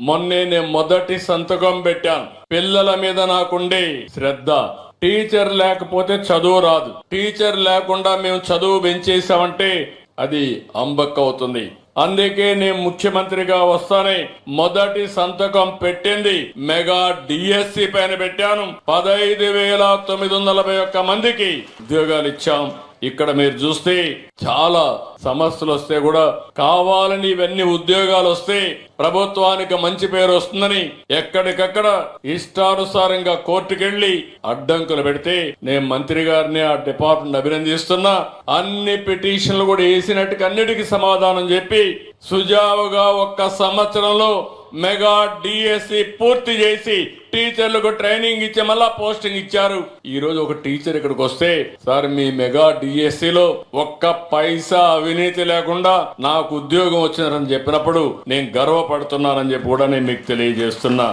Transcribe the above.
మొన్నే నేను మొదటి సంతకం పెట్టాను. పిల్లల మీద నాకుండే శ్రద్ధ. టీచర్ లేకపోతే చదువు రాదు. టీచర్ లేకుండా మేము చదువు పెంచేసామంటే అది అంబక్ అవుతుంది అందుకే నేను ముఖ్యమంత్రిగా వస్తానే మొదటి సంతకం పెట్టింది మెగా డిఎస్సి పైన పెట్టాను. పదహైదు వేల తొమ్మిది వందల నలభై ఒక్క మందికి ఉద్యోగాలు ఇచ్చాం. ఇక్కడ మీరు చూస్తే చాలా సమస్యలు వస్తే కూడా కావాలని ఇవన్నీ ఉద్యోగాలు వస్తే ప్రభుత్వానికి మంచి పేరు వస్తుందని ఎక్కడికక్కడ ఇష్టానుసారంగా కోర్టుకెళ్ళి అడ్డంకులు పెడితే నేను మంత్రి గారిని ఆ డిపార్ట్మెంట్ అభినందిస్తున్నా. అన్ని పిటిషన్లు కూడా వేసినట్టుగా అన్నిటికీ సమాధానం చెప్పి సుజావుగా ఒక్క సంవత్సరంలో మెగా డిఎస్సి పూర్తి చేసి టీచర్లకు ట్రైనింగ్ ఇచ్చి మళ్ళా పోస్టింగ్ ఇచ్చారు. ఈ రోజు ఒక టీచర్ ఇక్కడికి వస్తే సార్ మీ మెగా డిఎస్సి లో ఒక్క పైసా అవినీతి లేకుండా నాకు ఉద్యోగం వచ్చినారని చెప్పినప్పుడు నేను గర్వపడుతున్నానని చెప్పి కూడా నేను మీకు తెలియజేస్తున్నా.